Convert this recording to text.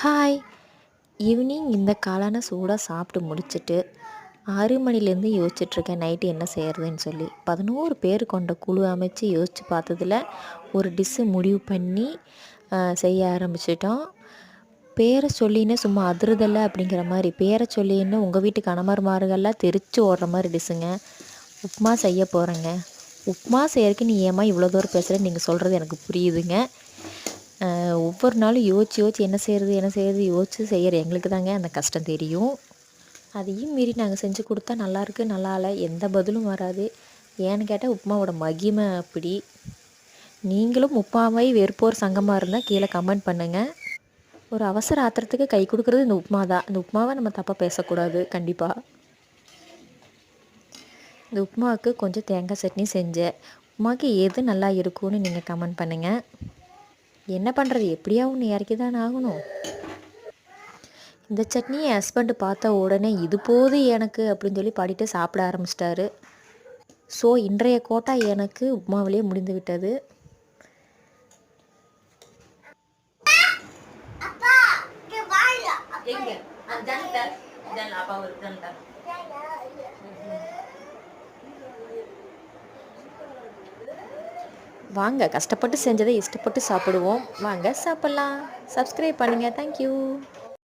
Hi evening இந்த காலான சூடாக சாப்பிட்டு முடிச்சுட்டு ஆறு மணிலேருந்து யோசிச்சுட்ருக்கேன் நைட்டு என்ன செய்கிறதுன்னு சொல்லி. பதினோரு பேர் கொண்ட குழு அமைச்சு யோசித்து பார்த்ததுல ஒரு டிஷ்ஷு முடிவு பண்ணி செய்ய ஆரம்பிச்சிட்டோம். பேரை சொல்லின்னு சும்மா அதிருதல்ல அப்படிங்கிற மாதிரி. பேரை சொல்லின்னு உங்கள் வீட்டு கணவர்மார்கள்லாம் தெரிச்சு ஓடுற மாதிரி டிஷ்ஷுங்க. உப்புமா செய்ய போகிறேங்க உப்புமா செய்யறதுக்கு நீ ஏமா இவ்வளோ தூரம் பேசுகிறேன்னு நீங்கள் சொல்கிறது எனக்கு புரியுதுங்க. ஒவ்வொரு நாளும் யோசிச்சு யோசிச்சு என்ன செய்கிறது என்ன செய்கிறது யோசிச்சு செய்கிற எங்களுக்கு தாங்க அந்த கஷ்டம் தெரியும். அதையும் மீறி நாங்கள் செஞ்சு கொடுத்தா நல்லாயிருக்கு நல்லா இல்லை எந்த பதிலும் வராது. ஏன்னு கேட்டால் உப்புமாவோட மகிமை அப்படி. நீங்களும் உப்புமாவை வெறுப்போர் சங்கமாக இருந்தால் கீழே கமெண்ட் பண்ணுங்கள் ஒரு அவசர ஆத்திரத்துக்கு கை கொடுக்குறது இந்த உப்புமா தான். இந்த உப்புமாவை நம்ம தப்பாக பேசக்கூடாது கண்டிப்பாக இந்த உப்புமாவுக்கு கொஞ்சம் தேங்காய் சட்னி செஞ்சேன். உப்புமாவுக்கு எது நல்லா இருக்கும்னு நீங்கள் கமெண்ட் பண்ணுங்கள் என்ன பண்ணுறது எப்படியா ஒன்று இறக்கி தான் ஆகணும்? இந்த சட்னி என் ஹஸ்பண்டு பார்த்த உடனே இது போது எனக்கு அப்படின்னு சொல்லி பாடிட்டு சாப்பிட ஆரம்பிச்சிட்டாரு. ஸோ இன்றைய கோட்டா எனக்கு உப்மாவிலே முடிந்து விட்டது. வாங்க கஷ்டப்பட்டு செஞ்சதை இஷ்டப்பட்டு சாப்பிடுவோம். வாங்க சாப்பிட்லாம். சப்ஸ்கிரைப் பண்ணுங்கள் தேங்க்யூ